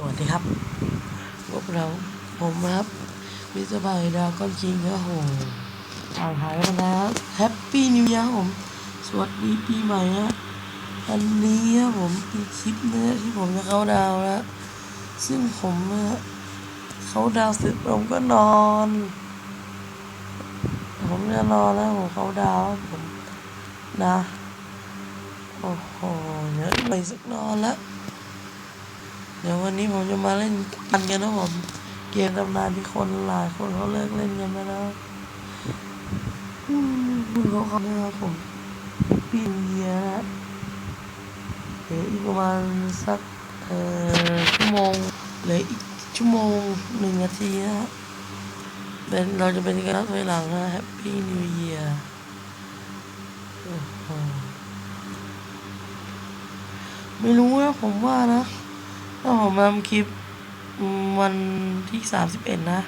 สวัสดีครับพวกเราผมครับมิสเตอร์บายดาวก้อนคิงครับผมอ่านหายกันนะแฮปปี้นิว e ย r ผม สวัสดีปีใหม่ฮะอันนี้ครับผมเป็นคลิปนะที่ผมจะเข้าดาวน์แล้ว ซึ่งผมนะเขาดาวเสร็จผมก็นอน ผมจะนอนแล้วผมเขาดาวผมนะ โอ้โหเดี๋ยวไปสักนอนแล้ว เดี๋ยววันนี้ผมจะมาเล่นกันกันนะผม เกมตำนานที่คนหลายคนเขาเลิกเล่นกันไปแล้วมคุณเขาเขาเนี่ยครับผมปีนเยียนะเหลืออีกประมาณสักเอ่อชั่วโมงเหลืออีกชั่วโมงหนึ่งนาทีนะฮะเป็นเราจะเป็นการนับถอยหลังนะแฮปปี้นิวเยียร์ไม่รู้นะผมว่านะ ถ้าผมทำคลิปวันที่สามสิบเอ็ดนะ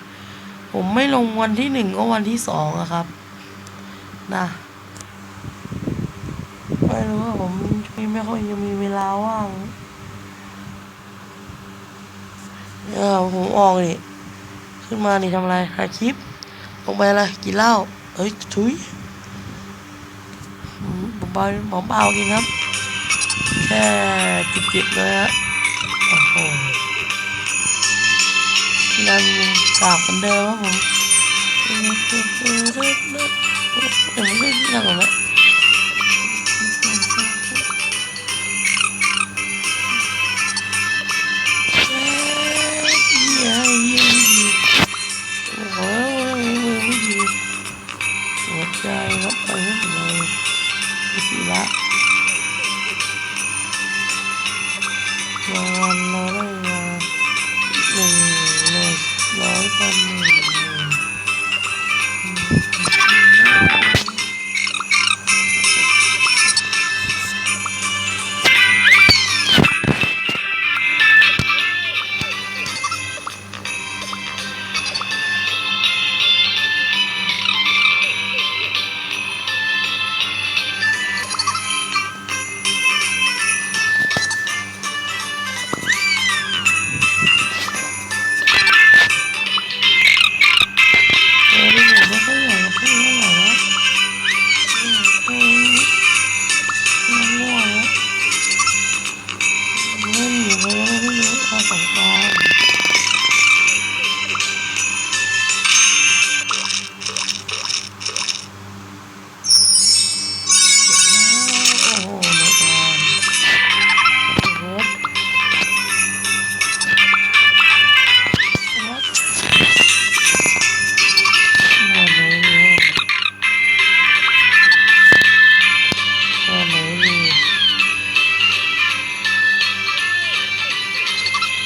ผมไม่ลงวันที่หนึ่งก็วันที่สองอะครับ นะไม่รู้ว่าผมไม่ค่อยจะมีเวลาว่างเออผมออกนี่ขึ้นมานี่ทำอะไรถ่ายคลิปลงไปอะไรกินเหล้าเฮ้ยทุยอืมผมเบาผมเบากินครับแค่จิบๆเลยฮะ โอ้โหนั่นกากเหมือนเดิมครับผมเดี๋ยวผมเล่นยังไงวะโอ้โหมือไม่ดีหัวใจครับไปให้หมดเลยสีละ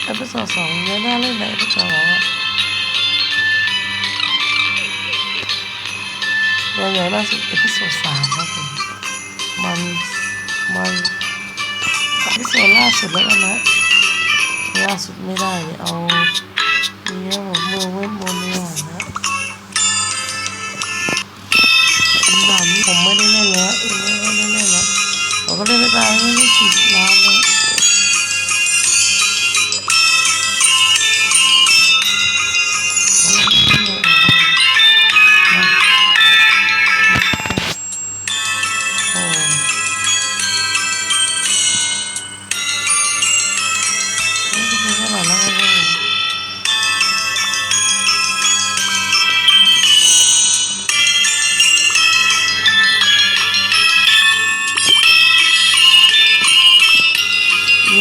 เอพิโซดสองเนี่ยน่าเล่นในเอพิโซดสองอะเราใหญ่ล่าสุดเอพิโซดสามครับผมมันมันเอพิโซดล่าสุดแล้วนะล่าสุดไม่ได้เนี่ยเอาเนี่ยผมมือเว้น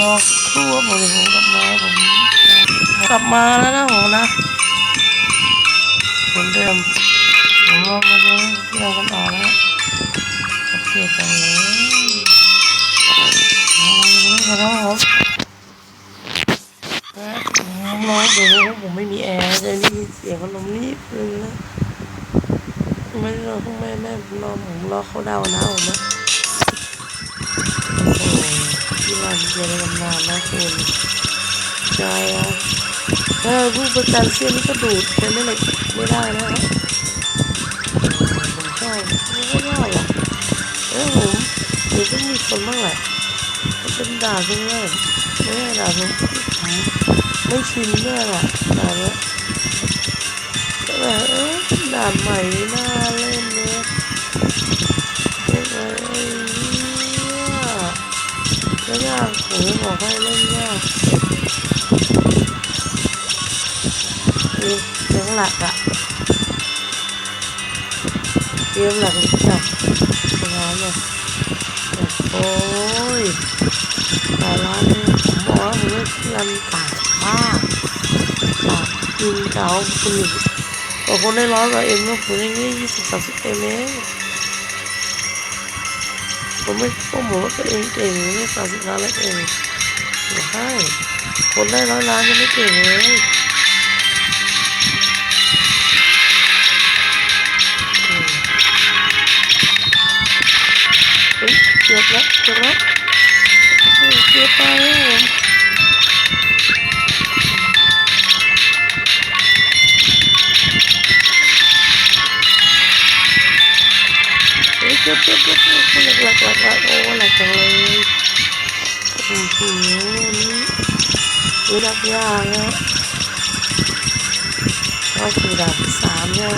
รอสักครู่ครับผมเดี๋ยวผมกลับมาผมกลับมาแล้วนะผมนะเหมือนเดิมผมรอมาดูเที่ยวกันต่อแล้วโอเคจังเลยเอามาดูกันนะครับผมนะผมรอเดี๋ยวผมไม่มีแอร์จะได้ยินเสียงพัดลมนิดนึงนะไม่รอต้อแม่แม่ผมรอผมรอเขาเดานะผมนะ ที่ร้านเจริญนนะคุณใช่อะถ้าผู้ประกันเสื้อนี่ก็ดูดเป็นไม่เลยไม่ได้นะครับผมชอบไม่ได้หรอกเออผมเดี๋ยวต้องมีคนบ้างแหละเป็นด่าใช่ไหมไม่ได้ด่าผมไม่ชินด้วยแหละด่านเนี้ยก็เลยเอ๊ะด่าใหม่นี่น่ บอกให้เล่นยากเสียงหลักอะเกมหลักนี่จ้ะสบายเลยโอ้ยแต่ร้านนี้ผมบอกว่าผมเล่นเล่นกากมากกากจริงเก่าคุณกว่คนได้ร้อยกว่าเอ็มก็ผมได้แค่ยี่สิบสามสิบเอ็มเองผมไม่ต้องบอกว่าตัวเองเก่งไม่สามสิบล้านแล้วเองไม่ ใช่คนได้ร้อยล้านยังไม่เก่งเลยอืมเฮ้ยเกือบแล้วเกือบแล้วเฮ้ยเกือบไปแล้วผมเฮ้ยเกือบเกือบเกือบเกือบหลักหลักหลักหลักโอ้หลักจังเลย อืมอืมนี่รู้ยากยากนะก็คือด่านที่สามนะ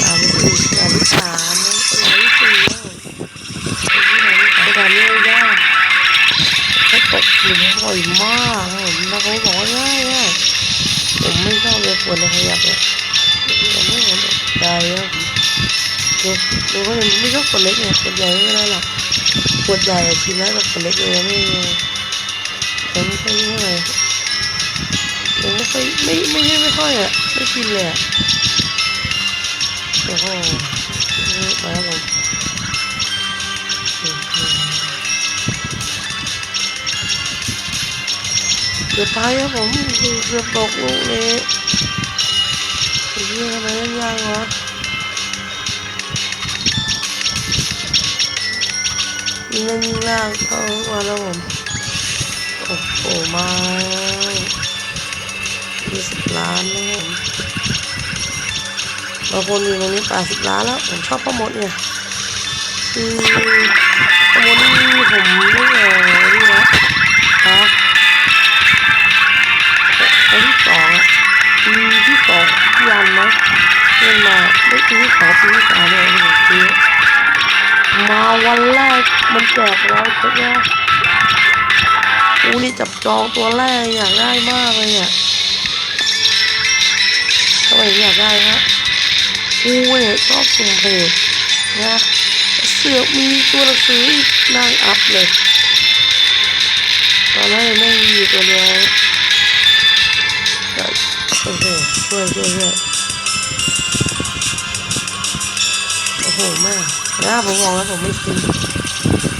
ด่านที่สี่ด่านที่สามนะด่านที่สี่แล้วด่านนี้ยากเขาตกหลุมบ่อยมากผมแล้วเขาบอกว่าง่ายง่ายผมไม่ชอบเลยควรจะขยับเลยผมไม่ผมตกใจอะดูดูเขายังไม่ชอบคนเล็กไงคนใหญ่ไม่ได้หรอก คนใหญ่อะชินแล้วแต่คนเล็กเลยไม่ยังไม่ค่อยเท่าไหร่ยังไม่ค่อยไม่ไม่ใช่ไม่ค่อยอะไม่ชินเลยอะโอ้โหนี่ไปแล้วผมเกือบตายครับผมเกือบตกลูกนี้ไอ้เหี้ยทำไมยากวะ เล่นยิงยากเข้ามาแล้วผมโอ้โหมายี่สิบล้านนะครับผมบางคนอยู่ตรงนี้แปดสิบล้านแล้ว ผมชอบพ่อมดเนี่ยคือพ่อมดนี่ผมไม่เออนี่นะฮะคนที่สองอะปีที่สองที่ยันนะเล่นมาไม่ปีที่สองปีที่สามเลยที่ผมซื้อ มาวันแรกมันแจกร้อยเพชรนะกูนี่จับจองตัวแรกอยากได้มากเลยอะทำไมอยากได้ฮะกูเนี่ยชอบสุ่มเพจนะเสือกมีตัวหนังสืออีกนั่งอัพเลยตอนแรกไม่มีอยู่ตัวเดียวโอเคช่วยช่วยช่วยโอ้โหแม่ นะผมบอกแล้วผมไม่ชิน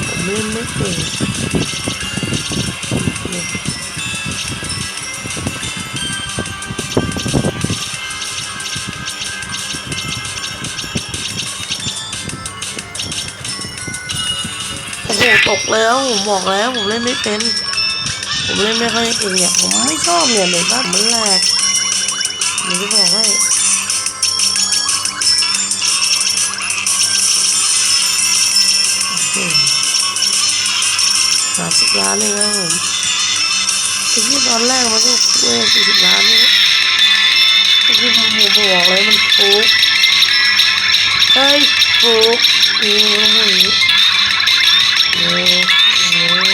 ผมเล่นไม่เก่งเนี่ยโอ้โหตกแล้วผมบอกแล้วผมเล่นไม่เป็น ผมเล่นไม่ค่อยเก่งเนี่ยผมไม่ชอบเนี่ยเลยบ้านมันแหลกเดี๋ยวจะบอกให้ ล้านเลยนะผมไอ้ที่ตอนแรกมันก็เว้ยสี่สิบล้านนี่ก็คือผมบอกเลยมันฟุกเฮ้ยฟุกอือเออเออ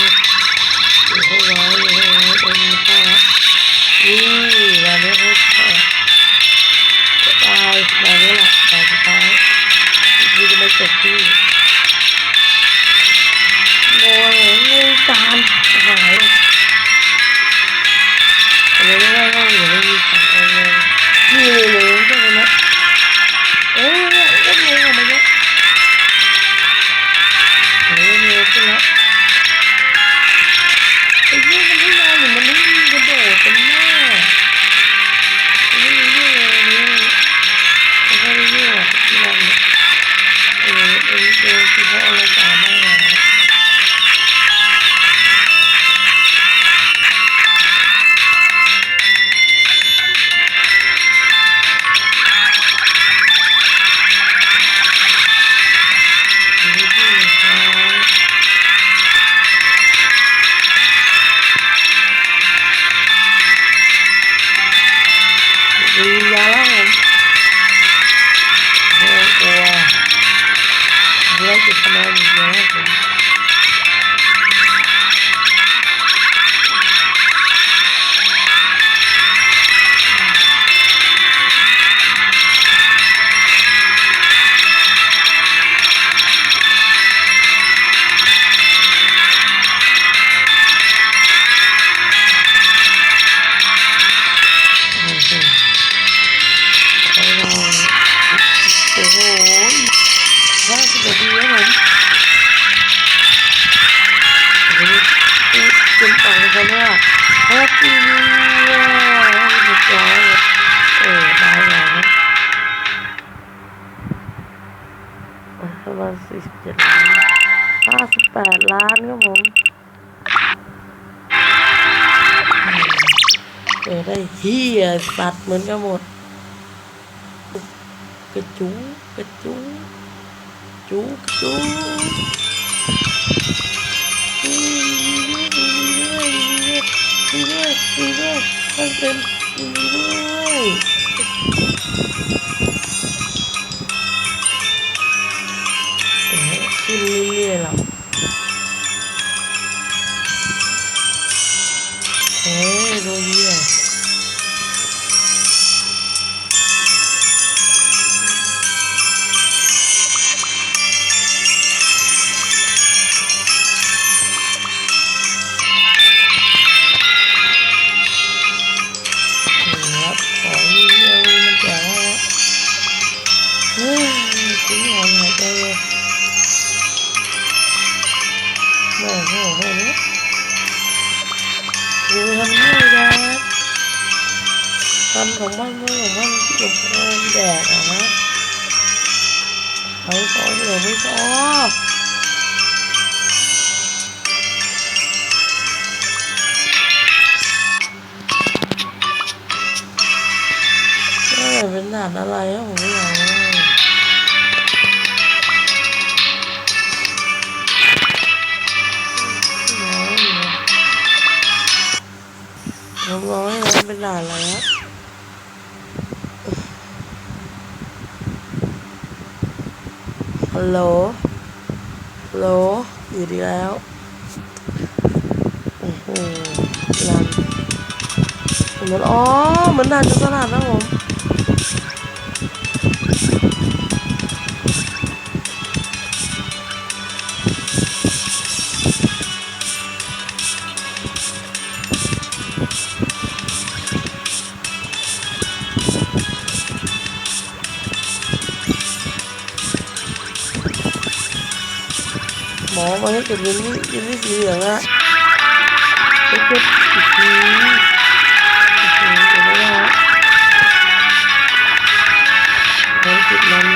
อันนี้ไม่ได้ก็อยู่ไม่มีของเลยนี่ เดี ดล้านครับผมเออได้เฮียสัตว์เหมือนกันหมด กระจูกระจูจูกระจูมีด้วยมีด้วยมีด้วยมันเป็นมีด้วยำของมันไม่ของมันที่กับแดดอะฮะเขาสอนเราไม่พอเออเป็นด่านอะไรอะผมไม่รู้ผมบอกให้เราเป็นด่านอะไรฮะ ฮัลโหลฮัลโหลอยู่ดีแล้วโอ้โหรันเหมือนอ๋อเหมือนด่านจุตลาดนะผม อมาให้เก็บเงินนี่เงินนี่สีเหลืองอะเก็บเก็บอีกทีโอ้โหเก็บไม่ได้ฮะภารกิจมัน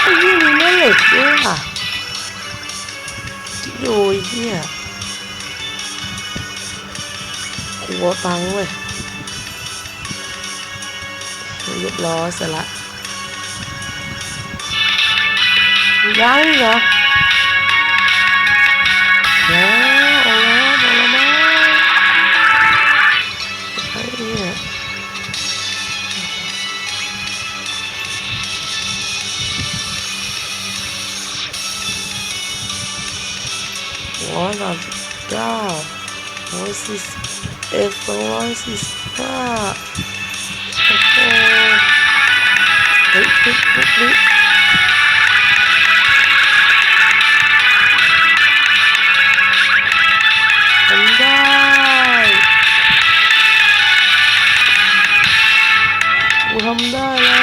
ไอ้ยี่มีแม่เหล็กด้วยค่ะโยยเหี้ยหัวตังเว้ยเรียบร้อยเสร็จละยังอีกเหรอ แล้วเอาแล้วเอาแำได้แล้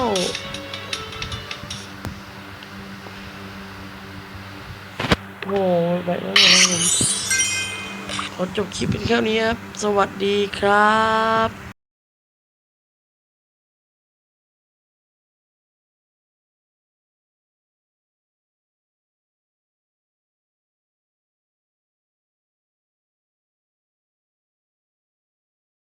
วโอ้โหไปแล้วนะผมขอจบคลิปเป็นแค่นี้ครับ สวัสดีครับ